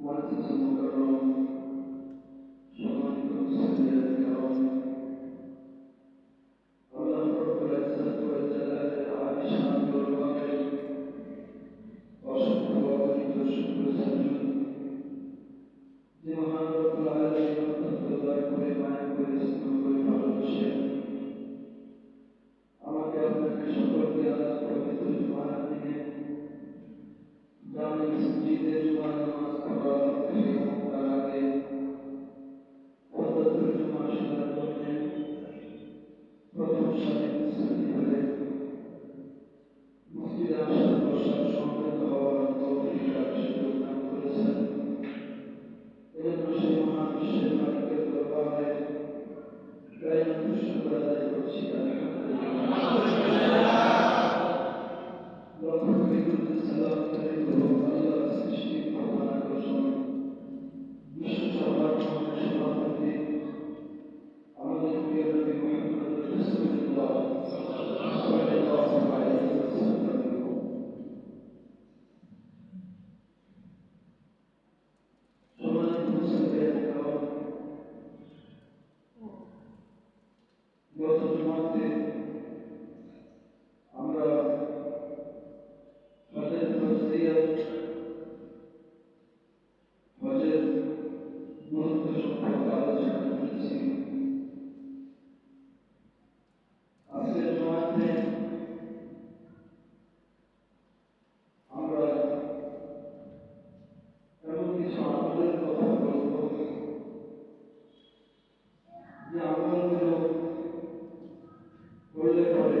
ওয়াজিদ মুকাররম সম্মানিত মুসলিম কারণ যে আমলগুলো করলে পরে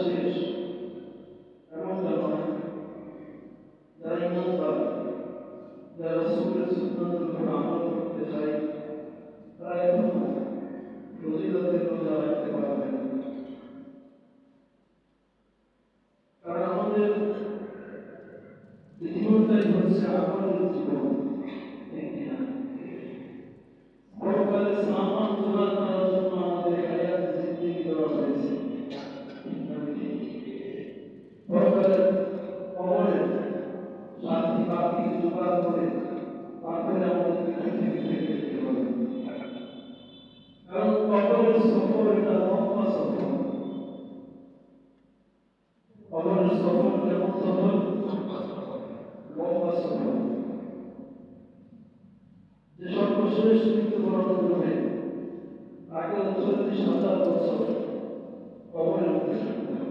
upstairs. চল্লিশ মৃত্যুবরণ করলেন তাকে উনচল্লিশ হাজার বছর কবরের মধ্যে থাকতে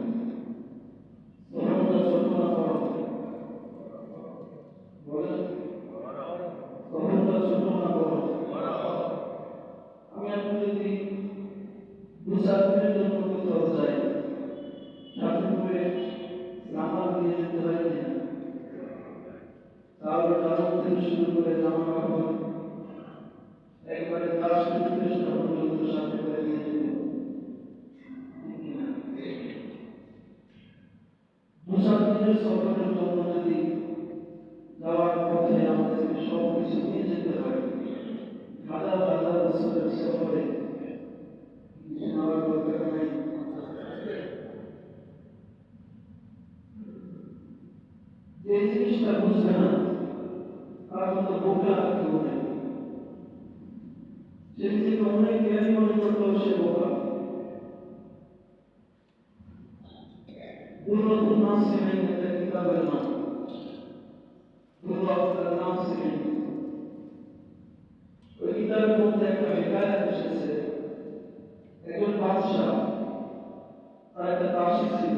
জিনিসটা বুঝবে না তার মতো বোকা কেউ নেই সে নিজেকে অনেক জ্ঞানী মনে করলেও সে বোকা? কিতাবের নাম। নাম ওই কিতাবের মধ্যে একটা হেকায়াত এসেছে, একজন বাদশাহ। তার একটা দাসী ছিল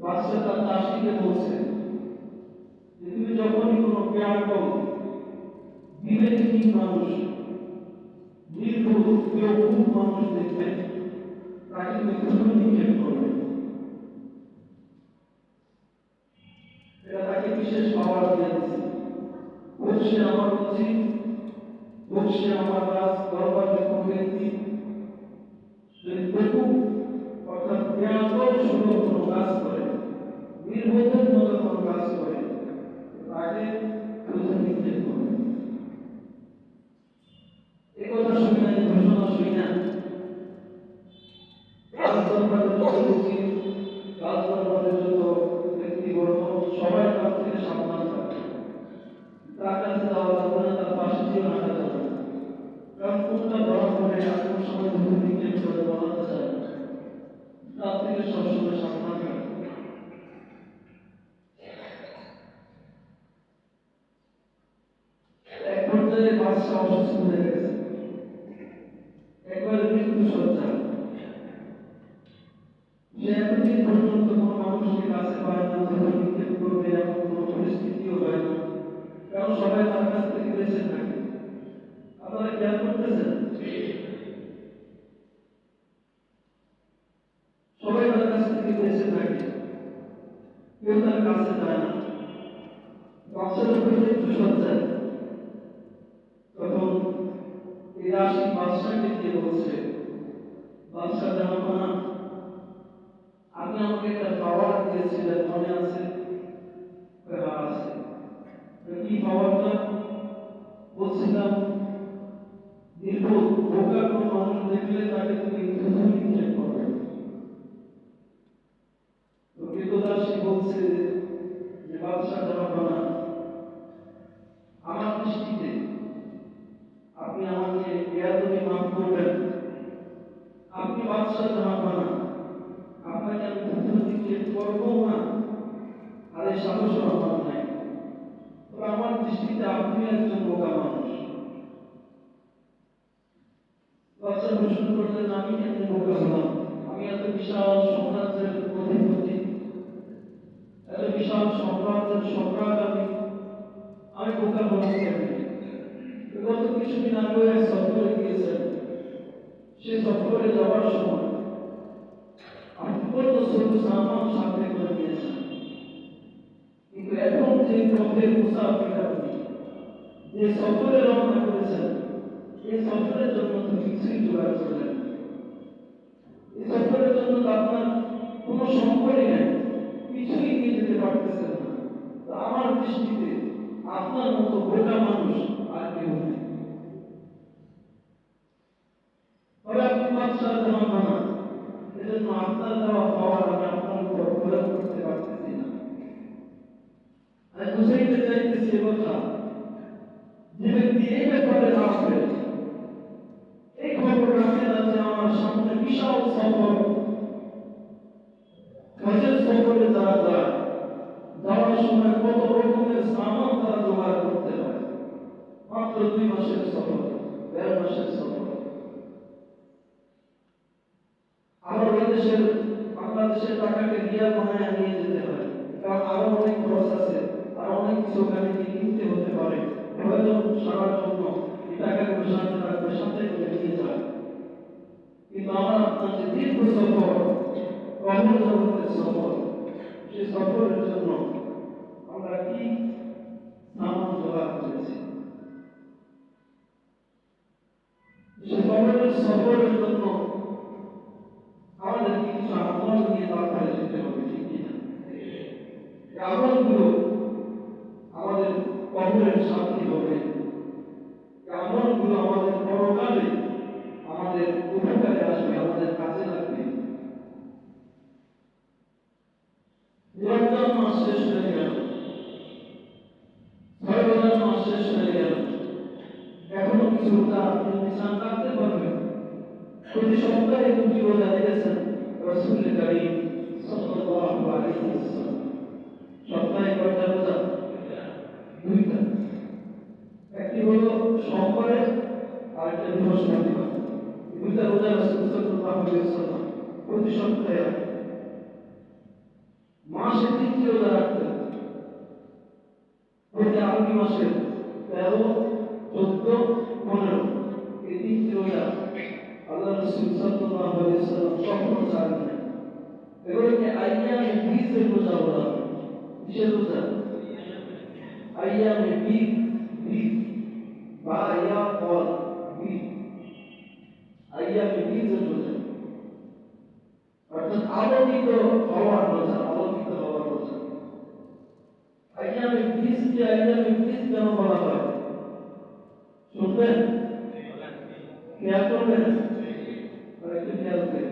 বাদশাহ তার দাসীকে বলছে যে তুমি যখনই কোনো জ্ঞানকম বিবেকহীন মানুষ নির্ভুল বেউকুফ মানুষ দেখবে তাকে দ্রুত নিক্ষেপ করবে এটা তাকে বিশেষ পাওয়ার দিয়ে দিচ্ছে বলছে আমার উচিত বলছে আমার কাজ দরবারে সাহসও আমার নাই। তবে আমার দৃষ্টিতে আপনি একজন বোকা মানুষ। বাচ্চা আমি এত বিশাল সাম্রাজ্যের অধিপতি। এত বিশাল সম্রাট আমি। আমি বোকা হলাম গত কিছুদিন আগে এক সফরে গিয়েছেন। সেই সফরে যাওয়ার সময় সামান সাথে করে কিন্তু যে পথে মুসাফির আপনি যে সফরে রওনা করেছেন এই সফরের জন্য তো কিছুই জোগাড় করলেন এই সফরের জন্য আপনার কোনো সম্পদই নেই, কিছুই নিয়ে যেতে পারতেছেন না। তো আমার দৃষ্টিতে আপনার মতো গোটা মানুষ আর কেউ নেই। তবে আপনি বাদশাহ জানান না এজন্য আপনার দেওয়া পাওয়ার আমি আপনার উপর প্রয়োগ করতে পারতেছি না আমি বুঝাইতে চাইতেছি এ কথা যে ব্যক্তি এই ব্যাপারে রাখবে এই খবর রাখে না যে আমার সামনে বিশাল সফর কাজের সফরে যারা যায় যাওয়ার সময় কত রকমের সামান তারা জোগাড় করতে পারে মাত্র দুই মাসের সফর দেড় মাসের সফর আবার ওই দেশের বাংলাদেশের টাকাকে রিয়াল বানায় নিয়ে যেতে হয় কারণ আরও অনেক খরচ আছে আরও অনেক কিছু ওখানে কিনতে হতে পারে। প্রয়োজন সারার জন্য টাকাগুলো সাথে রাখবে সাথে করে নিয়ে যায় কিন্তু আমার আপনার যে দীর্ঘ সফর কবর জগতের সফর সেই সফরের জন্য আমরা কি সামান জোগাড় করেছি? সে সফরের জন্য আমাদের কিছু আমল আমলগুলো আমাদের কবরের সাথী হবে এই আমলগুলো আমাদের পরকালে আমাদের উপকারে আসবে আমাদের কাজে লাগবে রমজান মাস শেষ হয়ে গেল ছয় রমজান মাস শেষ হয়ে গেল এখনও কিছু রোজা আপনি নিশান রাখতে পারবেন প্রতি সপ্তাহে দুটি রোজা দিয়েছেন রসুল করিম সাল্লাল্লাহু আলাইহি ওয়াসাল্লাম সপ্তাহে কয়টা রোজা দুইটা একটি হলো সোমবারে আর একটা বৃহস্পতিবার এই দুইটা রোজা রসুল সাল্লাল্লাহু আলাইহি ওয়াসাল্লাম প্রতি সপ্তাহে মাসে তিনটি রোজা রাখতেন প্রতি আরবি মাসে তেরো চোদ্দ পনেরো এই তিনটি আইয়ামে আইয়ামে বা ইয়া বীজ আইয়ামে বীজের রোজা অর্থাৎ আলোকিত হওয়ার রোজা আলোকিত হওয়ার রোজা আইয়ামে বীজকে আইয়ামে বীজ কেন বলা হয় শুনবেন খেয়াল করবেন আর একটু খেয়াল করবেন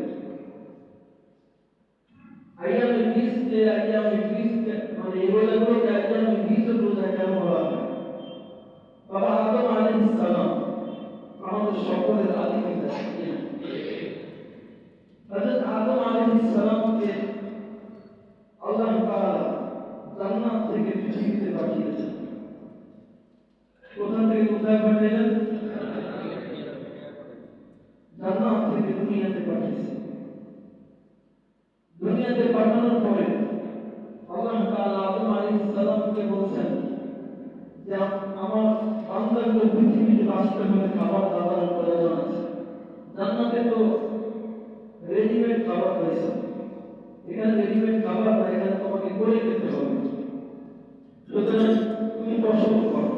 আইয়ামে বীজ যে আইয়ামে বীজ মানে এই রোজাগুলোকে আইয়ামে বীজ রোজা কেন বলা হয় বাবা আদম আলাইহিস সালাম আমাদের সকলের আদি পিতা হযরত আদম আলাইহিস সালামকে আল্লাহ তাআলা জান্নাত থেকে পৃথিবীতে পাঠিয়েছেন। কোথা থেকে কোথায় পাঠিয়েছেন? জান্নাত থেকে দুনিয়াতে পাঠিয়েছেন। দুনিয়াতে পাঠানোর পরে আল্লাহ তাআলা আদম আলাইহিস সালামকে বলছেন যে, আমার বান্দাগুলো পৃথিবীতে বাঁচতে হলে খাবার তো রেডিমেড খাবার রয়েছে এখানে রেডিমেড খাবার না, এখানে তোমাকে করে খেতে হবে। সুতরাং তুমি ফসল করো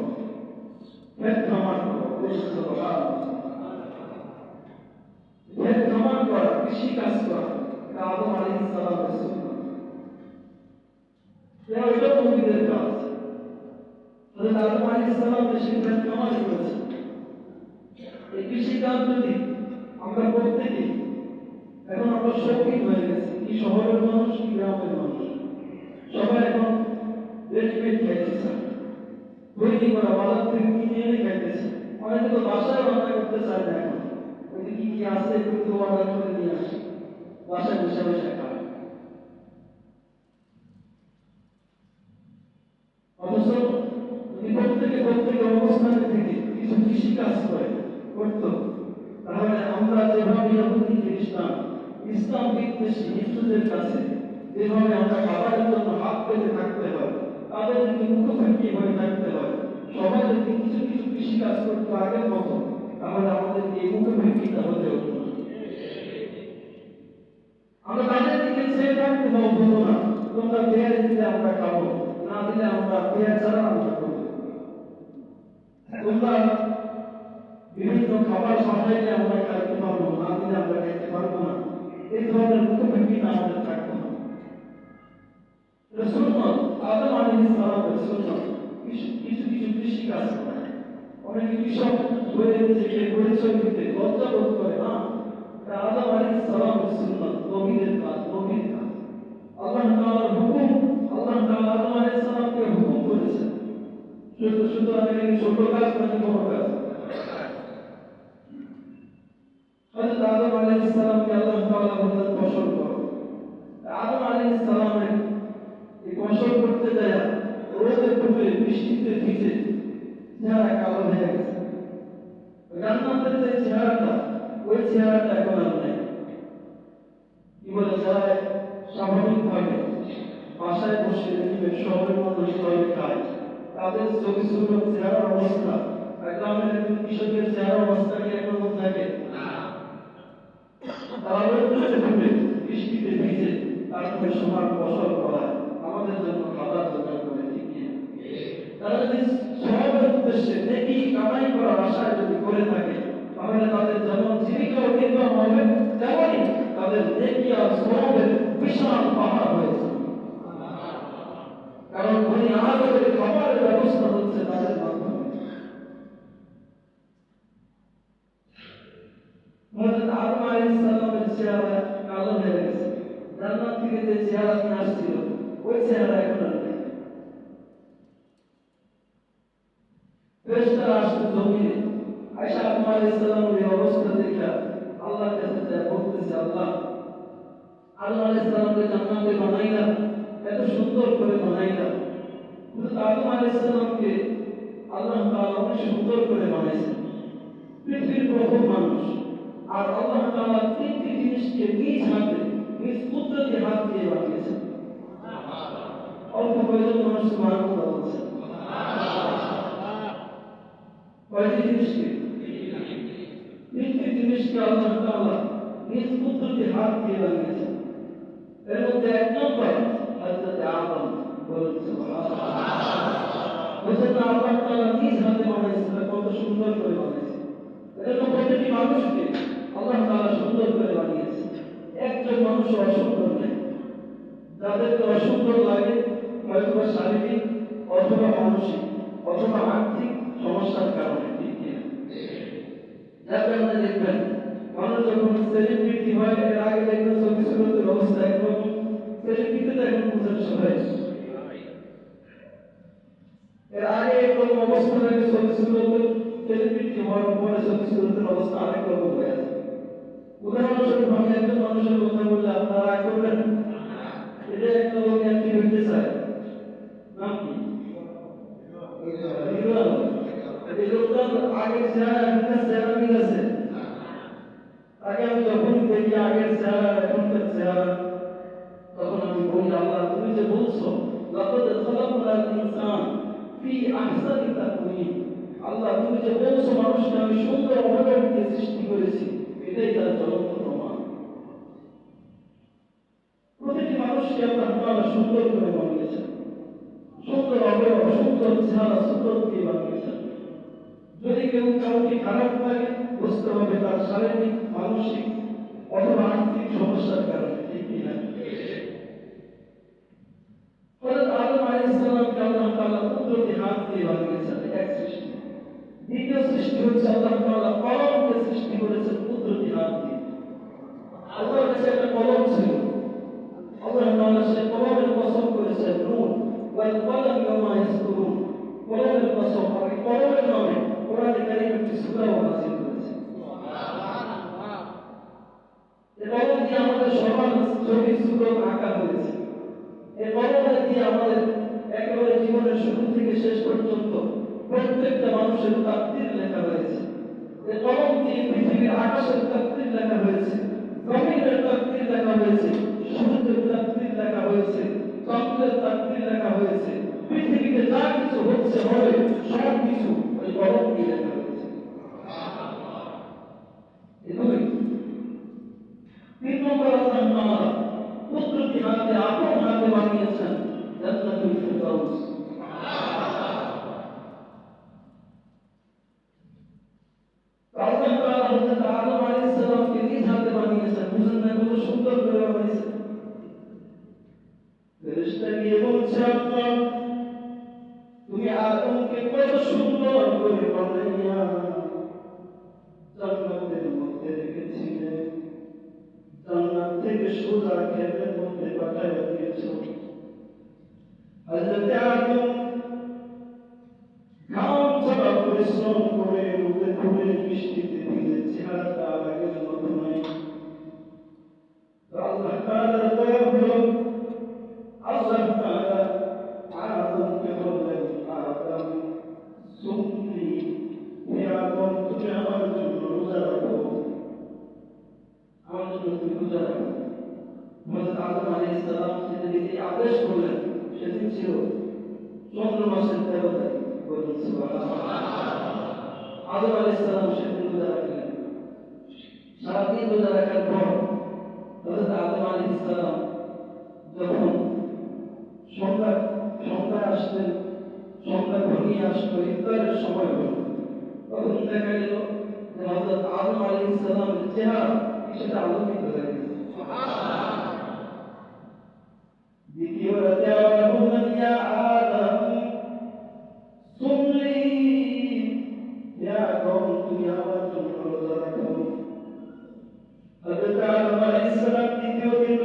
ক্ষেত খামার করো দেশ করা। ক্ষেত খামার করা, কৃষি কাজ করা আদম আলাইহিস সালামের সুন্নাহ এটা ওইটা নবীদের কাজ। হযরত আদম আলাইহিস সালাম দেশে ক্ষেত করেছে এই কৃষি কাজ যদি আমরা প্রত্যেকে এখন আমরা শৌখিন হয়ে গেছি। কি শহরের মানুষ, কি গ্রামের মানুষ? সবাই এখন রেডিমেড খাইতেছে তৈরি করা বাজার থেকে কিনে এনে খাইতেছে। অনেকে তো বাসায় রান্না করতে চায় না এখন। ওই কি কি আছে এগুলো তো অর্ডার করে নিয়ে আসে। বাসায় বসে বসে খায়। যদি প্রত্যেকে প্রত্যেকে অবস্থানে থেকে কিছু কৃষি কাজ করে, করতো তাহলে আমরা যেভাবে ইহুদি খ্রিস্টান ইসলাম হিন্দুদের কাছে যেভাবে আমরা খাবারের জন্য হাত পেতে থাকতে হয়, তাদের যদি থাকতে হয় সবাই যদি কিছু কিছু করতো আগের মতো, তাহলে আমাদের এই হতে হতো আমরা তাদের দিকে থাকতে না। তোমরা দিলে আমরা খাব, না দিলে আমরা পেয়ার ছাড়া আমরা করব তোমরা বিভিন্ন খাবার সাজাইলে আমরা খাইতে পারব, না দিলে আমরা খাইতে পারব না। এই ধরনের মুখোমুখি আমাদের থাকতো না এটা আদম আলাইহিস সালামের সুন্নত কিছু কিছু কৃষি কাজ করে অনেকে কৃষক হয়ে নিজেকে পরিচয় দিতে লজ্জা বোধ করে, না আদম আলাইহিস সালামের সুন্নত নবীদের কাজ, নবীর কাজ। আল্লাহ তাআলার হুকুম, আল্লাহ তাআলা আদম আলাইহিস সালামকে হুকুম করেছেন। শুধু শুধু আমি ছোট কাজ নাকি বড় কাজ হযরত আদম আলাইহিস সালামকে আল্লাহ তাআলা বললেন ফসল করো। আদম আলাইহিস সালামের এই ফসল করতে যায়, রোদে পুড়ে বৃষ্টিতে ভিজে, চেহারা কালো হয়ে গেছে। জান্নাতের যে চেহারাটা, ওই চেহারাটা এখন আর নেই। কি বলে, যারা স্বাভাবিকভাবে বাসায় বসে দেখবে শহরের মানুষ কীভাবে খায় তাদের ছবি ছবি চেহারার অবস্থা। গ্রামের কৃষকের চেহারা অবস্থা কি একরকম থাকে? তারা রৌদ্রে ডুবে বৃষ্টিতে ভিজে তারপরে সোনার ফসল করায় আমাদের জন্য খাবার জোগাড় করে তারা যদি সবের উদ্দেশ্যে দেখি কামাই করার আশায় যদি করে থাকে, তাহলে তাদের যেমন জীবিকা অতিক্রম হবে তেমনই তাদের দেখি আর সবের বিশাল পাহাড় হয়েছে। কারণ উনি আমাদের খাবারের ব্যবস্থা হচ্ছে তাদের চেহারা কালো হয়ে গেছে। জান্নাত থেকে যে চেহারা নিয়ে আসছিল, ওই চেহারা এখন আর নেই। ফেরেশতারা আসতো জমিনে। আয়েশা আদম আলাইহিস সালামের এই অবস্থা দেখে আল্লাহর কাছে যায় বলতেছে, আল্লাহ, আদম আলাইহিস সালামকে জান্নাতে বানাইলাম এত সুন্দর করে বানাইলাম কিন্তু আদম আলাইহিস সালামকে আল্লাহ তাআলা অনেক সুন্দর করে বানাইছেন পৃথিবীর প্রথম মানুষ। আর আল্লাহ তাআলা তিনটি জিনিসকে নিজ হাতে, নিজ কুদরতি হাত দিয়ে বানিয়েছেন। অল্প কয়েকজন মানুষ সুবহানাল্লাহ বলছেন কয়টি জিনিসকে? তিনটি জিনিসকে আল্লাহ তাআলা নিজ কুদরতি হাত দিয়ে বানিয়েছেন। এর মধ্যে এক নম্বর হযরত আদম বলুন, সুবহানাল্লাহ। বুঝলেন আল্লাহ তাআলা নিজ হাতে বানিয়েছেন, কত সুন্দর করে বানিয়েছেন। এজন্য প্রতিটি মানুষকে? আল্লাহ তাআলা সুন্দর করে বানিয়েছেন একজন মানুষ অসুন্দর নেই। যাদেরকে অসুন্দর লাগে হয়তো শারীরিক অথবা মানসিক অথবা আর্থিক সমস্যার কারণে, ঠিক কিনা? যার কারণে দেখবেন মানুষ যখন সেলিব্রিটি হয়, এর আগে দেখবেন ছবি সুরতের অবস্থা একরকম। সেলিব্রিটিতে এখন সবাই। এর আগে একরকম অবস্থা থাকে ছবি সুরতের সেলিব্রিটি হওয়ার পরে সুরতের অবস্থা আরেক রকম হয়ে আছে মানুষের কথা যখন দেখি আগের চেহারা, এখনকার চেহারা, তখন আমি আল্লাহ, তুমি যে বলছো, লাকাদ খালাকনাল ইনসান ফি আহসানি তাকওয়িম। আল্লাহ, তুমি যে বলছো, মানুষকে আমি সুন্দর অবয়ব সৃষ্টি করেছি। এটাই তার জ্বলন্ত প্রমাণ প্রতিটি মানুষকে আল্লাহ তাআলা সুন্দর করে বানিয়েছেন সুন্দর অবয়ব সুন্দর চেহারা সুন্দর দিয়ে বানিয়েছেন যদি কেউ কাউকে খারাপ লাগে বুঝতে হবে তার শারীরিক মানসিক অথবা আর্থিক সমস্যার কারণে ঠিক কিনা দ্বিতীয় সৃষ্টি হচ্ছে আল্লাহ কলমকে সৃষ্টি করেছেন আল্লাহর দিয়ে আমাদের একেবারে জীবনের শুরু থেকে শেষ পর্যন্ত প্রত্যেকটা মানুষের তাকদির লেখা হয়েছে এই কলম দিয়ে পৃথিবীর আকাশের তাকদির লেখা হয়েছে জমিনের তাকদির লেখা হয়েছে। সূর্যের তাকদীর লেখা হয়েছে চন্দ্রের তাকদীর লেখা হয়েছে, পৃথিবীতে যা কিছু হচ্ছে হবে সব কিছু ওই কলম লেখা হয়েছে। তাআলা হাতে আপন হাতে বানিয়েছেন জান্নাতুল ফিরদাউস আল্লাহ তাআলা হযরত আদম আলাইহিস সালামকে নিজ হাতে বানিয়েছেন বুঝেন না কত সুন্দর করে বানিয়েছেন ফেরেশতা গিয়ে বলছে আল্লাহ তুমি আদমকে কত সুন্দর করে বানাইয়া জান্নাতের মধ্যে রেখেছিলে। জান্নাত থেকে সোজা ক্ষেতের মধ্যে পাঠায় দিয়েছ। হযরত আদম ঘাম ছাড়া পরিশ্রম করে রোদে পুড়ে বৃষ্টিতে ভিজে চেহারাটা আগের মতো নয় রোজা রাখার পর হযরত আদম আলাইহিস সালাম যখন সন্ধ্যা সন্ধ্যা আসতেন সন্ধ্যা ঘনিয়ে আসতো ইফতারের সময় হলো, তখন দেখা গেল যে হযরত আদম আলাইহিস সালামের চেহারা কিছুটা আলোকিত হয়ে গেছে। মানে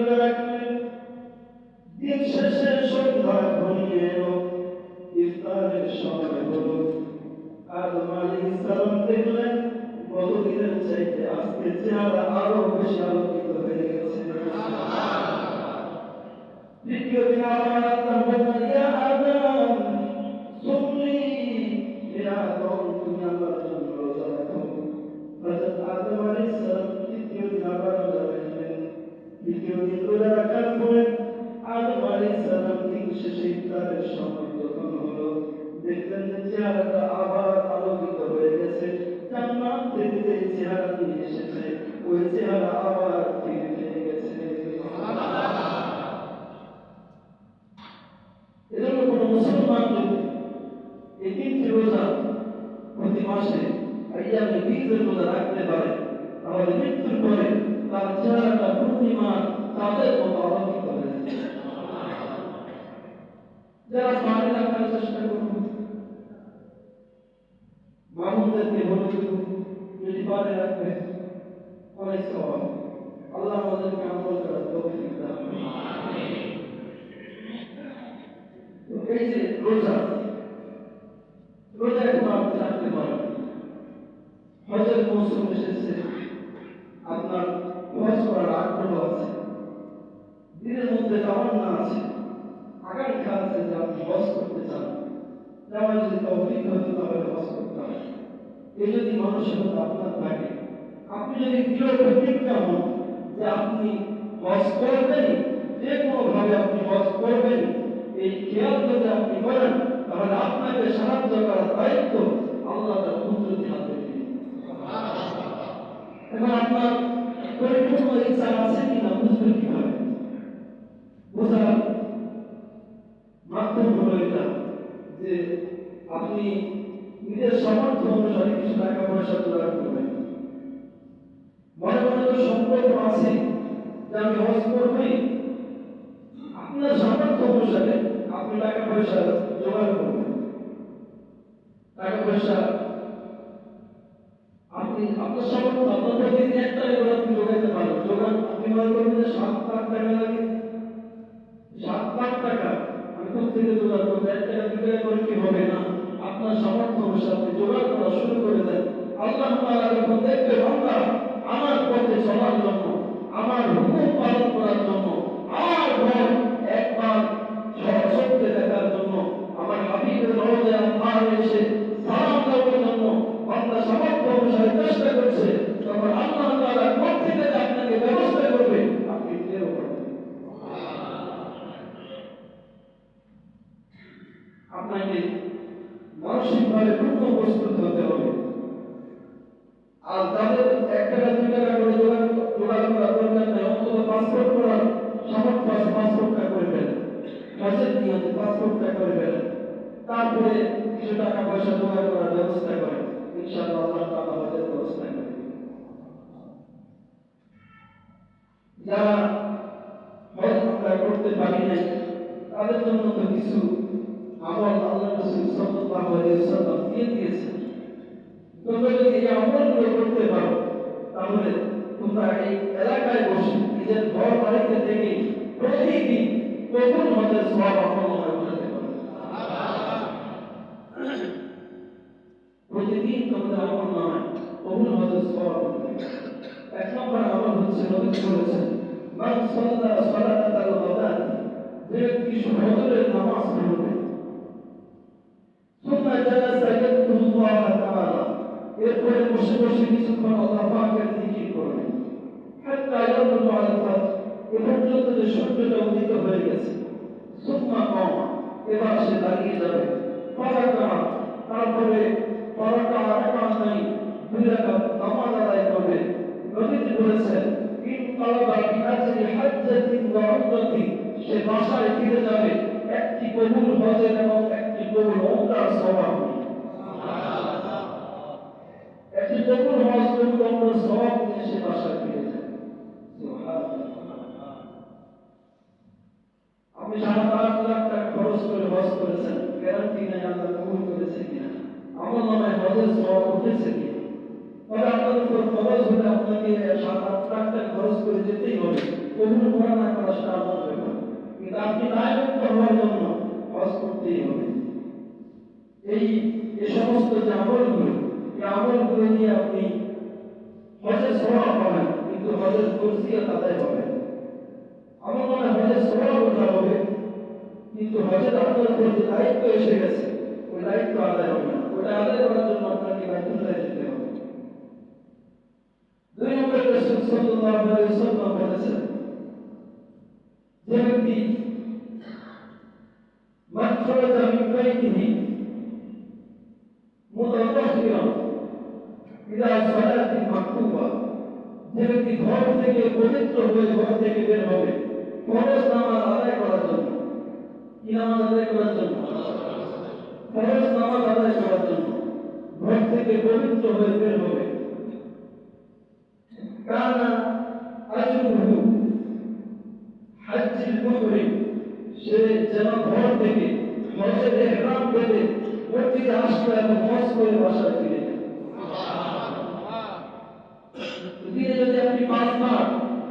এই যদি মানসিকতা আপনার থাকে আপনি যদি দৃঢ় প্রতিজ্ঞা হন যে আপনি হজ করবেন যে কোনো ভাবে আপনি হজ করবেন এই খেয়াল যদি আপনি করেন, তাহলে আপনাকে সাহায্য করার দায়িত্ব আল্লাহ তার কুদরতি হাতে। এখন আপনার পরিপূর্ণ ইচ্ছা আছে কিনা বুঝবেন কীভাবে বোঝার মাধ্যম হলো এটা যে আপনি নিজের সামর্থ্য অনুসারে কিছু টাকা পয়সা জোগাড় করবেন মনে মনে তো সম্পর্ক আছে যে আমি হজ করবই। আপনার সামর্থ্য অনুসারে আপনি টাকা পয়সা জোগাড় করবেন। টাকা পয়সা আপনি, আপনার সামর্থ্য, আপনার প্রতিদিন এক টাকা করে আপনি জোগাইতে পারেন জোগান আপনি মনে করবেন যে সাত লাখ টাকা লাগে। সাত লাখ টাকা আমি কোথা থেকে জোগাড় করব। এক টাকা দু টাকা করে কি হবে না? আপনার সামর্থ্য অনুসারে আপনি জোগাড় করা শুরু করে দেন। আল্লাহ তাআলা যখন দেখবে বান্দা আমার পথে চলার জন্য, আমার হুকুম পালন করার জন্য, আমার ঘর একবার সত্যে দেখার জন্য আমার হাবিবের রওজা আমার এসে সালাম দেওয়ার জন্য বান্দা সামর্থ্য অনুসারে চেষ্টা করছে তখন আল্লাহ তাআলা কোথা থেকে যে আপনাকে ব্যবস্থা করবে আপনি টেরও পাবেন আপনাকে মানসিকভাবে পূর্ণ প্রস্তুত হতে হবে আর যাদের এক টাকা দুই টাকা করে জোগাড় জোগাড় করার দরকার নেই অন্তত পাসপোর্ট করার সামর্থ্য আছে পাসপোর্টটা করে ফেলেন হজের নিয়তে পাসপোর্টটা করে ফেলেন তারপরে কিছু টাকা পয়সা জোগাড় করার ব্যবস্থা করেন ইনশাআল্লাহ আল্লাহ তাআলা হজের ব্যবস্থা করে দিবেন। যারা হজ আমরা করতে পারি নাই, তাদের জন্য তো কিছু আমল আল্লাহ রাসূল সাল্লাল্লাহু আলাইহি ওয়াসাল্লাম দিয়ে দিয়েছেন। তোমরা যদি এই আমলগুলো করতে পারো, তাহলে তোমরা এই এলাকায় বসে নিজের ঘর বাড়িতে থেকে প্রতিদিন কখন হজের সব পারো প্রতিদিন তোমাদের আমল নামায় কখন হজের সব এক নম্বর আমল হচ্ছে নবী বলেছেন মান সাল্লা সালাতাল গাদাত যে কি ফজরে নামাজ পড়বে। সুম্মা জালাসা ইয়াকুল্লাহ তাআলা। এরপরে বসে বসে কিছুক্ষণ আল্লাহ পাকের জিকির করবে। হাত্তা ইয়াকুলু আল ফাত এ পর্যন্ত যে সূর্যটা উদিত হয়ে গেছে। সুম্মা কওমা এবার সে দাঁড়িয়ে যাবে। তারপরে কবুল হজের এবং একটি কবুল ওমরার সওয়াব নিয়ে একটি কবুল হজ কবুল সওয়াব নিয়ে সে বাসায় আপনি সাড়ে পাঁচ লাখ টাকা খরচ করে হজ করেছেন গ্যারান্টি কবুল করেছে কিনা আমার নামে হজের সওয়াব উঠেছে কিনা তবে আপনার উপর খরচ হলে আপনাকে সাত আট লাখ টাকা খরচ করে যেতেই হবে কবুল করা না করা সেটা আপনার ব্যাপার কিন্তু আপনি জন্য হজ করতেই হবে। এই এ সমস্ত যে আমলগুলো নিয়ে আপনি হজের স্বভাব পাবেন কিন্তু হজের ফরসিয়াত আদায় পাবেন আমার মনে হজের স্বভাব ওঠা হবে, কিন্তু হজের আপনার উপর যে দায়িত্ব এসে গেছে, ওই দায়িত্ব আদায় হবে না। ওটা আদায় করার জন্য আপনাকে বাইতুল্লাহ যেতে হবে। দুই নম্বর রসুল সাল্লাল্লাহু আলাইহি ওয়াসাল্লাম বলেছেন, যে ব্যক্তি من خرج من بيته متطهرا إلى صلاة مكتوبة যে ব্যক্তি ঘর থেকে পবিত্র হয়ে ঘর থেকে বের হবে ফরজ নামাজ আদায় করার জন্য কি নামাজ আদায় করার জন্য ফরজ নামাজ আদায় করার জন্য ঘর থেকে পবিত্র হয়ে বের হবে কানা আজরুহু হাজ্জিল মুহরিম সে যেন ঘর থেকে হজের ইহরাম বেঁধে মসজিদে আসলো এবং করে বাসায় ফিরে দিনে যদি আপনি পাঁচবার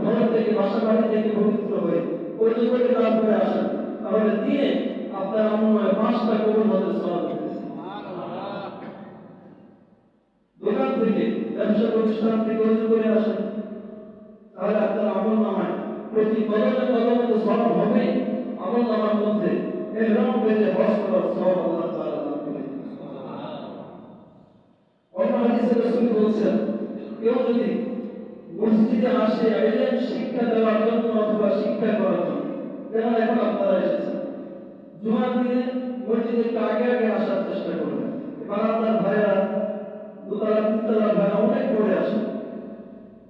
ঘর থেকে বাসা বাড়ি থেকে পবিত্র হয়ে পরিচয় করে আসেন, তাহলে দিনে আপনার অনুময় পাঁচটা কবুল হতে হতেছে দোকান থেকে, ব্যবসা প্রতিষ্ঠান থেকে অজু করে আসেন, তাহলে আপনার আমল নামায় প্রতি কদমে কদমে তো সব হবে আমল নামার মধ্যে এহরাম পেতে হজ করার সব আল্লাহ কেউ যদি মসজিদে আসে শিক্ষা দেওয়ার শিক্ষা করার এখন আপনারা এসেছেন। জুমার দিনে মসজিদে আগে আগে আসার চেষ্টা করবেন? ভাইয়েরা, দোতলা, তিনতলা ভাইয়া অনেক পড়ে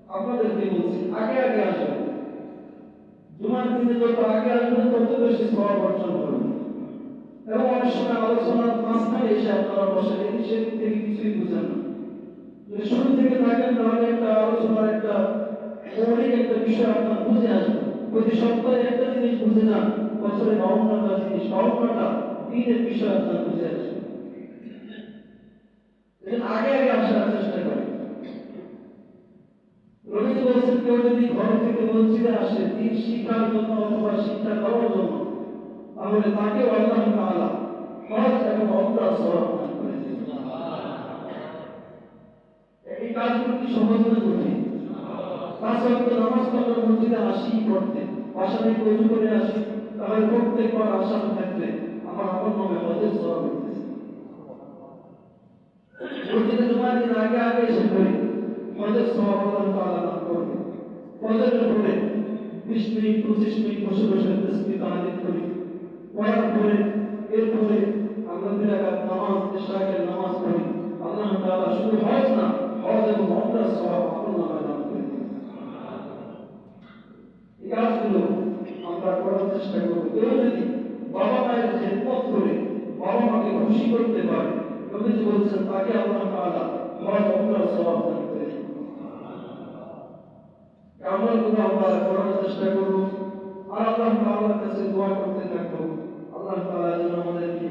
আপনাদেরকে বলছি, আগে আগে আসবেন জুমার দিনে যত আগে আসবেন, তত বেশি সওয়াব অর্জন করবেন। এবং অনেক সময় আলোচনার মাঝখানে এসে আপনারা এই সেদিক থেকে কিছুই বুঝেন না। শুরু থেকে থাকেন তাহলে একটা আলোচনার একটা মৌলিক একটা বিষয় আপনার বুঝে আসবে। প্রতি সপ্তাহে একটা জিনিস বুঝে যান, বছরে বাউন্নটা জিনিস, বাউন্নটা দিনের বিষয় আপনার বুঝে আসবে। আগে আগে আসার চেষ্টা করেন রবীন্দ্র বলছেন কেউ যদি ঘর থেকে মসজিদে আসে দিন শিক্ষার জন্য অথবা শিক্ষা দেওয়ার জন্য, তাহলে তাকে আল্লাহ তাআলা হজ এবং অমরা সওয়াব দান করে এই কাজগুলো কি সহজ না কঠিন? পাঁচ ওয়াক্ত নামাজ তো মসজিদে আসি পড়তে বাসা থেকে করে আসি, তাহলে প্রত্যেকবার আসার ক্ষেত্রে আমার আমল নামে হজের সওয়াব মসজিদে জুমার দিন আগে আগে এসে পড়ি হজের সওয়াব আল্লাহ তাআলা করবে। ফজরের পরে, বিশ মিনিট, পঁচিশ মিনিট বসে বসে তসবিহ তাহলিল করি পড়ার পরে, এরপরে আমরা দুই রাকাত নামাজ, ইশরাকের নামাজ পড়ি। আল্লাহ তাআলা শুধু হজ না, হজ এবং ওমরার সওয়াব নামে দান করে এই কাজগুলো আমরা করার চেষ্টা করব। কেউ যদি বাবা মায়ের খেদমত করে, বাবা মাকে খুশি করতে পারে, নবীজি বলছেন, তাকে আল্লাহ তাআলা হজ ওমরার সওয়াব দান করে আমলগুলো আমরা করার চেষ্টা করব। আর আল্লাহ তাআলার কাছে দোয়া করতে থাকব। আল্লাহ তাআলা যেন আমাদেরকে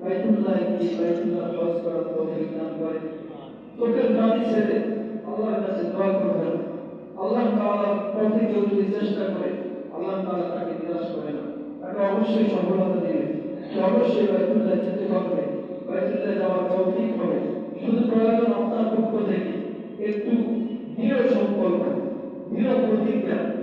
বাইতুল্লাহ কি বাইতুল্লাহ হজ করার তৌফিক দান করে। চোখের পানি ছেড়ে আল্লাহর কাছে দোয়া করবেন। আল্লাহ তাআলার পথে কেউ যদি চেষ্টা করে, আল্লাহ তাআলা তাকে নিরাশ করে না। তাকে অবশ্যই সফলতা দিবে। সে অবশ্যই বাইতুল্লাহ যেতে পারবে। বাইতুল্লাহ যাওয়ার তৌফিক হবে শুধু প্রয়োজন আপনার পক্ষ থেকে একটু দৃঢ় সংকল্প 23